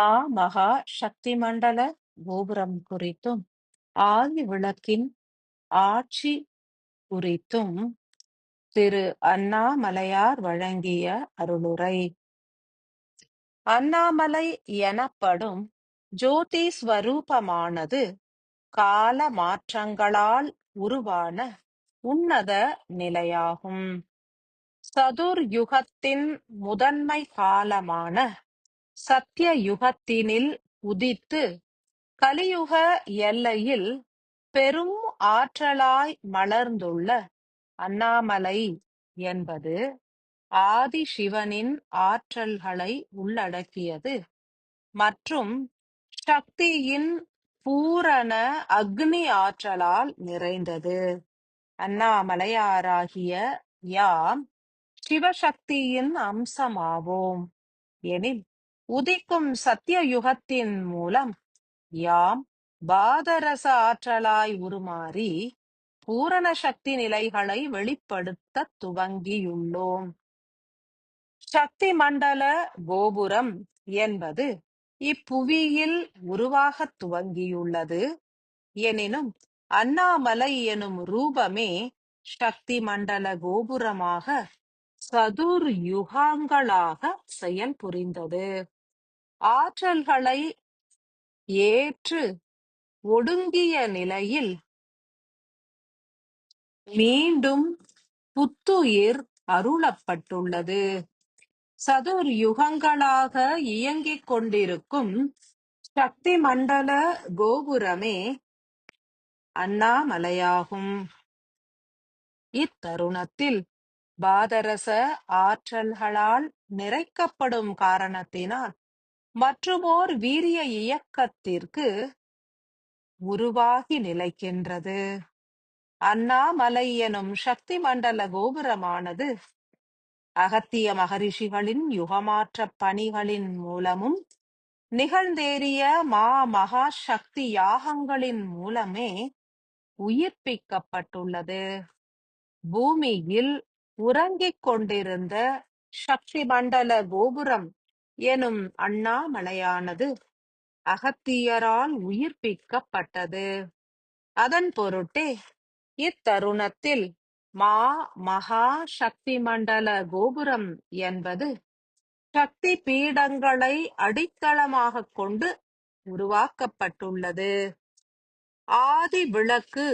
மா மகா சக்தி மண்டல கோபுரம் குறித்தும் ஆதி விளக்கின் ஆட்சி குறித்தும் திரு அண்ணாமலையார் வழங்கிய அருளுரை. அண்ணாமலை எனப்படும் ஜோதி ஸ்வரூபமானது கால மாற்றங்களால் உருவான உன்னத நிலையாகும். சதுர் யுகத்தின் முதன்மை காலமான சத்திய யுகத்தினில் உதித்து கலியுக எல்லையில் பெரும் ஆற்றலாய் மலர்ந்துள்ள அண்ணாமலை என்பது ஆதி சிவனின் ஆற்றல்களை உள்ளடக்கியது. மற்றும் சக்தியின் பூரண அக்னி ஆற்றலால் நிறைந்தது. அண்ணாமலையாராகிய யாம் சிவசக்தியின் அம்சமாவோம். எனில் உதிக்கும் சத்திய யுகத்தின் மூலம் யாம் பாதரச ஆற்றலாய் உருமாறி பூரண சக்தி நிலைகளை வெளிப்படுத்த துவங்கியுள்ளோம். சக்தி மண்டல கோபுரம் என்பது இப்புவியில் உருவாகத் துவங்கியுள்ளது. எனினும் அண்ணாமலை எனும் ரூபமே சக்தி மண்டல கோபுரமாக சதுர் யுகாங்களாக செயல் புரிந்தது ஆற்றல்களை ஏற்று ஒடுங்கிய நிலையில் மீண்டும் புத்துயிர் அருளப்பட்டுள்ளது. சதுர் யுகங்களாக இயங்கிக் கொண்டிருக்கும் சக்தி மண்டல கோபுரமே அண்ணாமலையாகும். இத்தருணத்தில் பாதரச ஆற்றல்களால் நிறைக்கப்படும் காரணத்தினால் மற்றுமோர் வீரிய இயக்கத்திற்கு உருவாகி நிலைக்கின்றது. அண்ணாமலை எனும் சக்தி மண்டல கோபுரமானது அகத்திய மகரிஷிகளின் யுகமாற்ற பணிகளின் மூலமும் நிகழ்ந்தேறிய மா மகா சக்தி யாகங்களின் மூலமே உயிர்ப்பிக்கப்பட்டுள்ளது. பூமியில் உறங்கிக் கொண்டிருந்த சக்தி மண்டல கோபுரம் எனும் அண்ணாமலையானது அகத்தியரால் உயிர்ப்பிக்கப்பட்டது. அதன் பொருட்டே இத்தருணத்தில் மா மகா சக்தி மண்டல கோபுரம் என்பது சக்தி பீடங்களை அடித்தளமாக கொண்டு உருவாக்கப்பட்டுள்ளது. ஆதி விளக்கு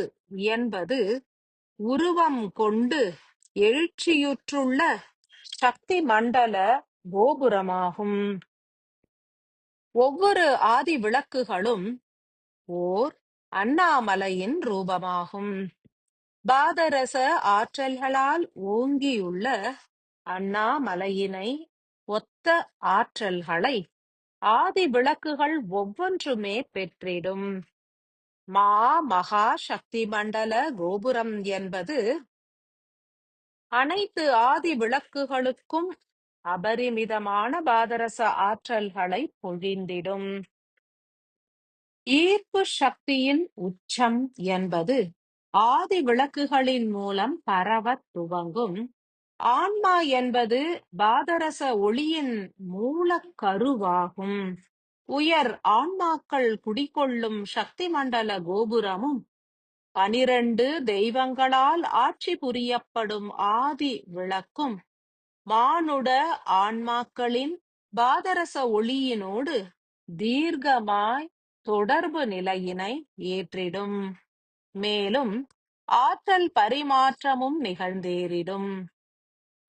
என்பது உருவம் கொண்டு எழுச்சியுற்றுள்ள சக்தி மண்டல கோபுரமாகும். ஒவ்வொரு ஆதி விளக்குகளும் ஓர் அண்ணாமலையின் ரூபமாகும். பாதரச ஆற்றல்களால் ஓங்கியுள்ள அண்ணாமலையினை ஒத்த ஆற்றல்களை ஆதி விளக்குகள் ஒவ்வொன்றுமே பெற்றிடும். மா மகா சக்தி மண்டல கோபுரம் என்பது அனைத்து ஆதி விளக்குகளுக்கும் அபரிமிதமான பாதரச ஆற்றல்களை பொழிந்திடும். ஈர்ப்பு சக்தியின் உச்சம் என்பது ஆதி விளக்குகளின் மூலம் பரவத் துவங்கும். ஆன்மா என்பது பாதரச ஒளியின் மூலக்கருவாகும் உயர் ஆன்மாக்கள் குடிகொள்ளும் சக்தி மண்டல கோபுரமும் பனிரண்டு தெய்வங்களால் ஆட்சி புரியப்படும் ஆதி விளக்கும். மானுட ஆன்மாக்களின் பாதரச ஒளியினோடு தீர்க்கமாய் தொடர்பு நிலையினை ஏற்றிடும். மேலும் ஆற்றல் பரிமாற்றமும் நிகழ்ந்தேறிடும்.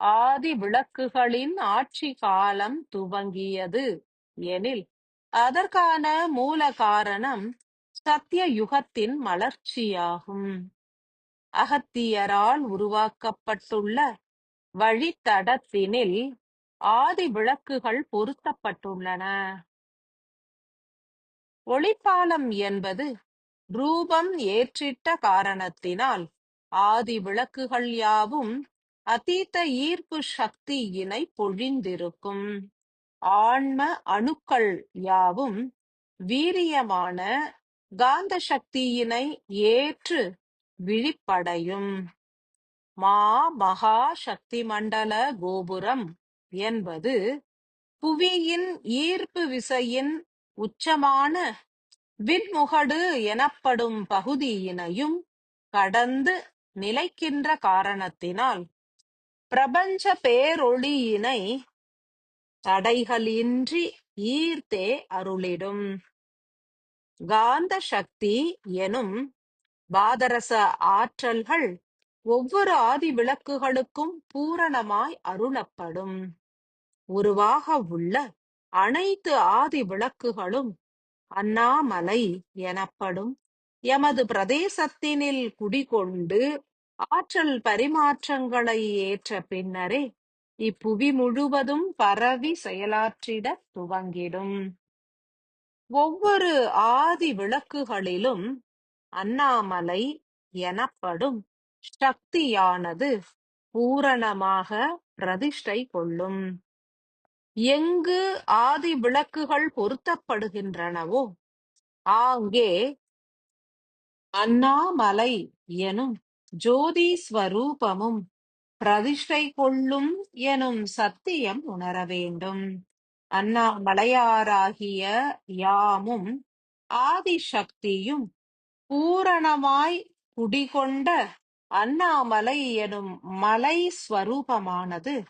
ஆதி விளக்குகளின் ஆட்சி காலம் துவங்கியது எனில் அதற்கான மூல காரணம் சத்திய யுகத்தின் மலர்ச்சியாகும். அகத்தியரால் உருவாக்கப்பட்டுள்ள வழித்தடத்தினில் ஆதி விளக்குகள் பொருத்தப்பட்டுள்ளன. ஒளிப்பாலம் என்பது ரூபம் ஏற்றிட்ட காரணத்தினால் ஆதி விளக்குகள் யாவும் அதீத ஈர்ப்பு சக்தியினை பொழிந்திருக்கும். ஆன்ம அணுக்கள் யாவும் வீரியமான காந்த சக்தியினை ஏற்று விழிப்படையும். மா மகா சக்தி மண்டல கோபுரம் என்பது புவியின் ஈர்ப்பு விசையின் உச்சமான விண்முகடு எனப்படும் பகுதியினையும் கடந்து நிலைக்கின்ற காரணத்தினால் பிரபஞ்ச பேரொளியினை தடைகளின்றி ஈர்த்தே அருளிடும். காந்த சக்தி எனும் பாதரச ஆற்றல்கள் ஒவ்வொரு ஆதி விளக்குகளுக்கும் பூரணமாய் அருளப்படும். உருவாக உள்ள அனைத்து ஆதி விளக்குகளும் அண்ணாமலை எனப்படும். எமது பிரதேசத்தினில் குடிகொண்டு ஆற்றல் பரிமாற்றங்களை ஏற்ற பின்னரே இப்புவி முழுவதும் பரவி செயலாற்றிட துவங்கிடும். ஒவ்வொரு ஆதி விளக்குகளிலும் அண்ணாமலை எனப்படும். சக்தியானது பூரணமாக பிரதிஷ்டை கொள்ளும். எங்கு ஆதி விளக்குகள் பொருத்தப்படுகின்றனவோ ஆங்கே அண்ணாமலை எனும் ஜோதி ஸ்வரூபமும் பிரதிஷ்டை கொள்ளும் எனும் சத்தியம் உணர வேண்டும். அண்ணாமலையாராகிய யாமும் ஆதிசக்தியும் பூரணமாய் குடிகொண்ட அண்ணாமலை எனும் மலை ஸ்வரூபமானது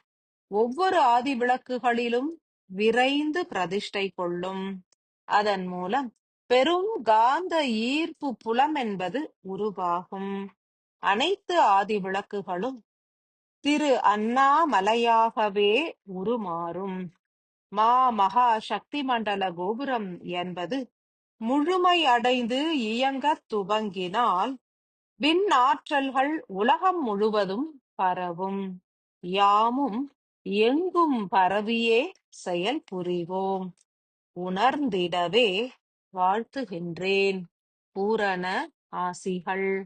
ஒவ்வொரு ஆதி விளக்குகளிலும் விரைந்து பிரதிஷ்டை கொள்ளும். அதன் மூலம் பெரும் காந்த ஈர்ப்பு புலம் என்பது உருவாகும். அனைத்து ஆதி விளக்குகளும் திரு அண்ணாமலையாகவே உருமாறும். மா மகா சக்தி மண்டல கோபுரம் என்பது முழுமை அடைந்து இயங்கத் துவங்கினால் விண் ஆற்றல்கள் உலகம் முழுவதும் பரவும். யாமும் எங்கும் பரவியே செயல் புரிவோம். உணர்ந்திடவே வாழ்த்துகின்றேன். பூரண ஆசிகள்.